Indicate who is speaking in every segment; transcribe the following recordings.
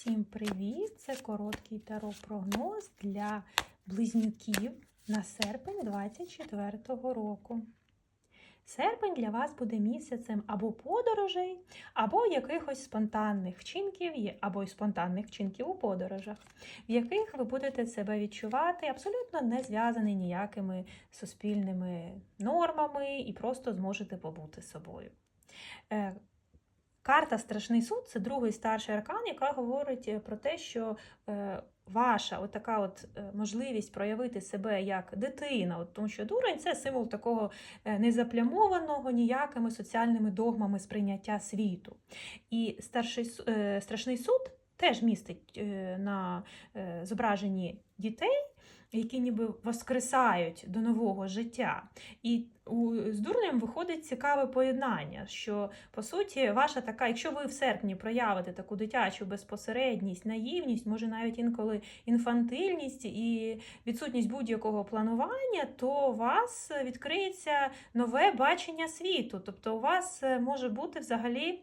Speaker 1: Всім привіт! Це короткий таро-прогноз для близнюків на серпень 24-го року. Серпень для вас буде місяцем або подорожей, або якихось спонтанних вчинків, або й спонтанних вчинків у подорожах, в яких ви будете себе відчувати абсолютно не зв'язані ніякими суспільними нормами і просто зможете побути собою. Карта Страшний суд це другий старший аркан, яка говорить е, про те, що е, ваша от от е, можливість проявити себе як дитина, от, тому що дурень це символ такого незаплямованого ніякими соціальними догмами сприйняття світу. І старший, страшний суд теж містить на зображенні дітей. Які ніби воскресають до нового життя. І у, з дурнем виходить цікаве поєднання, що по суті, ваша така, якщо ви в серпні проявите таку дитячу безпосередність, наївність, може навіть інколи інфантильність і відсутність будь-якого планування, то у вас відкриється нове бачення світу. Тобто, у вас е, може бути взагалі.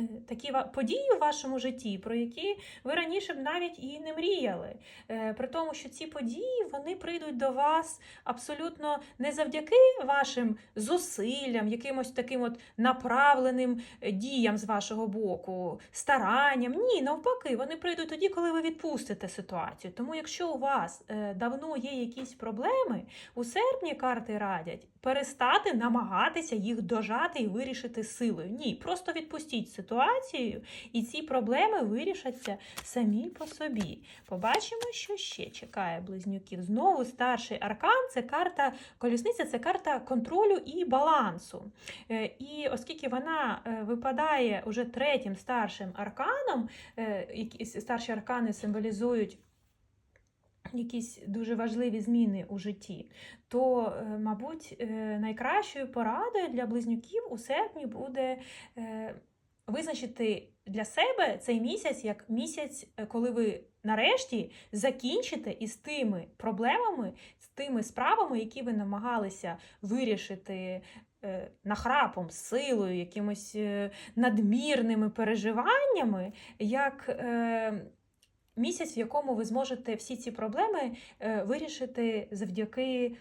Speaker 1: Е, Такі події у вашому житті, про які ви раніше б навіть і не мріяли. Е, При тому, що ці події вони прийдуть до вас абсолютно не завдяки вашим зусиллям, якимось таким от направленим е, діям з вашого боку, старанням. Ні, навпаки, вони прийдуть тоді, коли ви відпустите ситуацію. Тому, якщо у вас давно є якісь проблеми, у серпні карти радять перестати намагатися їх дожати і вирішити силою. Ні, просто відпустіть ситуацію, і ці проблеми вирішаться самі по собі. Побачимо, що ще чекає близнюків. Знову старший аркан це карта колісниця, це карта контролю і балансу. Е, І оскільки вона е, випадає уже третім старшим арканом, е, старші аркани символізують. Якісь дуже важливі зміни у житті, то, мабуть, найкращою порадою для близнюків у серпні буде визначити для себе цей місяць як місяць, е, коли ви нарешті закінчите із тими проблемами, з тими справами, які ви намагалися вирішити е, нахрапом, силою, якимось е, надмірними переживаннями, як місяць, в якому ви зможете всі ці проблеми вирішити завдяки.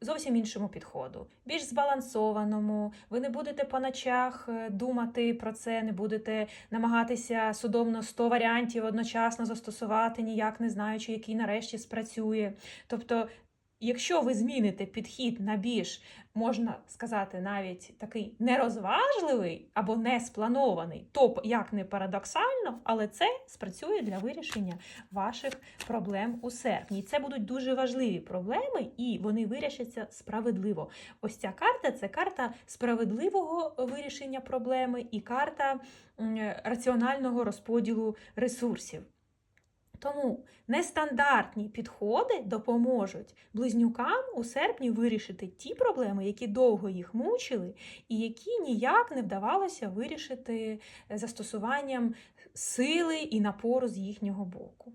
Speaker 1: Зовсім іншому підходу, більш збалансованому. Ви не будете по ночах е, думати про це, не будете намагатися судомно 100 варіантів одночасно застосувати, ніяк не знаючи, який нарешті спрацює. Тобто, якщо ви зміните підхід на більш, можна сказати, навіть такий нерозважливий або не спланований, то як не парадоксально, але це спрацює для вирішення ваших проблем у серпні. Це будуть дуже важливі проблеми, і вони вирішаться справедливо. Ось ця карта це карта справедливого вирішення проблеми і карта раціонального розподілу ресурсів. Тому нестандартні підходи допоможуть близнюкам у серпні вирішити ті проблеми, які довго їх мучили, і які ніяк не вдавалося вирішити застосуванням сили і напору з їхнього боку.